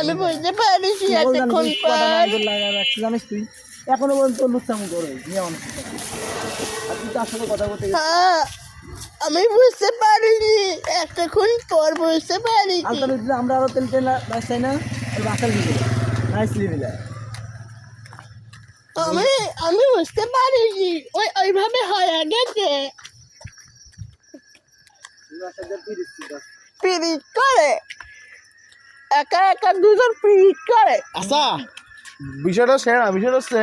আমি বুঝতে পারিছি জানিস এতক্ষণ পর। জানিস তুই? এখনও পর্যন্ত লুচ্ছামু করে নিয়ে মানুষের আর তুই তার সাথে কথা বলতে হ্যাঁ আমি বুঝতে পারিনি এতক্ষণ পর বুঝতে ভিতরে আমরা আরও তেল তেল বাইস চাই না বাসার ভিতরে মিলে আমি আমি বুঝতে পারিনি ওই ওইভাবে হয়ে গেছে পিরিট করে। একা একা দুজন পিরিট করে। আচ্ছা বিষয়টা সে না বিষয়টা হচ্ছে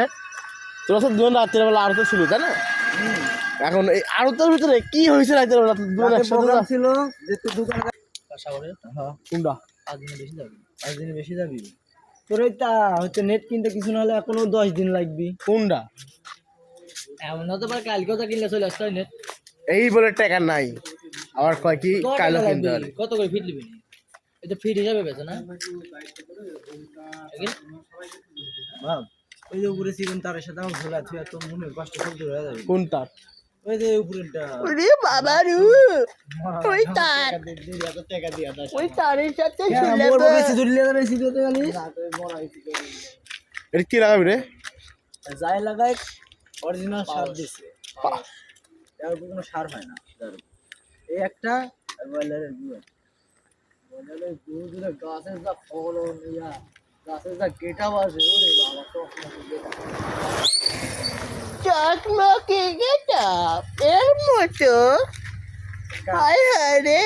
তোরা সব দুজন রাত্রের বেলা আরতো ছিল তাই না? এখন এই আরতের ভিতরে কি হয়েছে রাতের বেলা দুজন একসাথে ছিল যে তুই দোকানে হ্যাঁ কোনটা? পাঁচ দিনে বেশি যাবি। পাঁচ দিনে বেশি যাবি? তোর ওই তা হচ্ছে নেট কিনতে কিছু না হলে এখনও দশ দিন লাগবি। কোনটা? এমন হতে পারে কালকেও তা কিনলে চলে আসতে হয় নেট এই বলে টাকা নাই। আবার কয় কি কালো কিনতে পারে। কত করে ফিট নিবি? এটা ফিট হিসাবে বেছে না ভাব ওই যে উপরে চিকন তারের সাথে আমার ঝোলা তুই এত মনে কষ্ট ধরে যাবে। কোনটা ওই যে উপরেরটা। ওরে বাবা রু! ওই তার। ওই তারের সাথে হ্যাঁ, ঝুলে মোর বেশি ধরলে যাবে গেলি? এটা কি লাগাবি রে? যাই লাগাই অরিজিনাল সার দিছে। এর কোনো সার হয় না এই একটা আর বয়লারের গুঁড়ো। গাছের যা ফলন ইয়া গাছের যা গেটা বাজে ওরে বাবা তো চকমকে গেটা এর মতো। হায় হায় রে।